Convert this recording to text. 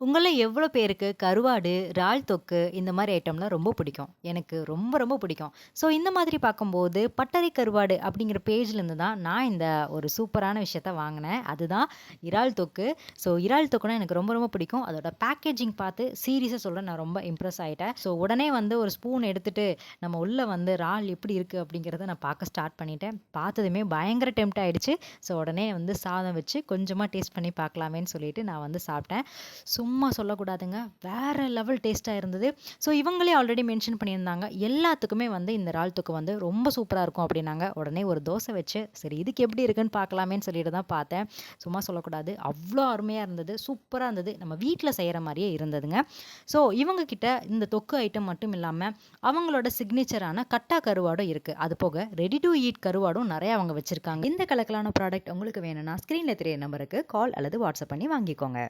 உங்களில் எவ்வளோ பேருக்கு கருவாடு, இறால் தொக்கு இந்த மாதிரி ஐட்டம்லாம் ரொம்ப பிடிக்கும். எனக்கு ரொம்ப ரொம்ப பிடிக்கும். ஸோ இந்த மாதிரி பார்க்கும்போது, பட்டறை கருவாடு அப்படிங்கிற பேஜ்லேருந்து தான் நான் இந்த ஒரு சூப்பரான விஷயத்த வாங்கினேன் அதுதான் இறால் தொக்கு. ஸோ இறால் தொக்குனா எனக்கு ரொம்ப ரொம்ப பிடிக்கும். அதோட பேக்கேஜிங் பார்த்து சீரியஸாக சொல்றேன் நான் ரொம்ப இம்ப்ரெஸ் ஆகிட்டேன் ஸோ உடனே வந்து ஒரு ஸ்பூன் எடுத்துகிட்டு நம்ம உள்ளே வந்து இறால் எப்படி இருக்குது அப்படிங்கிறத நான் பார்க்க ஸ்டார்ட் பண்ணிட்டேன். பார்த்ததுமே பயங்கர டெம்ட் ஆகிடுச்சு ஸோ உடனே வந்து சாதம் வச்சு கொஞ்சமாக டேஸ்ட் பண்ணி பார்க்கலாமேன்னு சொல்லிட்டு நான் வந்து சாப்பிட்டேன். சும்மா சொல்லக்கூடாதுங்க. வேறு லெவல் டேஸ்ட்டாக இருந்தது. ஸோ இவங்களே ஆல்ரெடி மென்ஷன் பண்ணியிருந்தாங்க. எல்லாத்துக்குமே வந்து இந்த இறால் தொக்கு வந்து ரொம்ப சூப்பராக இருக்கும் அப்படின்னாங்க. உடனே ஒரு தோசை வச்சு, சரி இதுக்கு எப்படி இருக்குன்னு பார்க்கலாமேன்னு சொல்லிட்டு தான் பார்த்தேன். சும்மா சொல்லக்கூடாது. அவ்வளோ அருமையாக இருந்தது. சூப்பராக இருந்தது. நம்ம வீட்டில் செய்கிற மாதிரியே இருந்ததுங்க. ஸோ இவங்க கிட்ட இந்த தொக்கு ஐட்டம் மட்டும் இல்லாமல் அவங்களோட சிக்னேச்சரான கட்டா கருவாடும் இருக்குது அது போக ரெடி டு ஈட் கருவாடும் நிறைய அவங்க வச்சிருக்காங்க. இந்த கலக்கலான ப்ராடக்ட் உங்களுக்கு வேணும்னா, ஸ்க்ரீனில் தெரிய நம்பருக்கு கால் அல்லது வாட்ஸ்அப் பண்ணி வாங்கிக்கோங்க.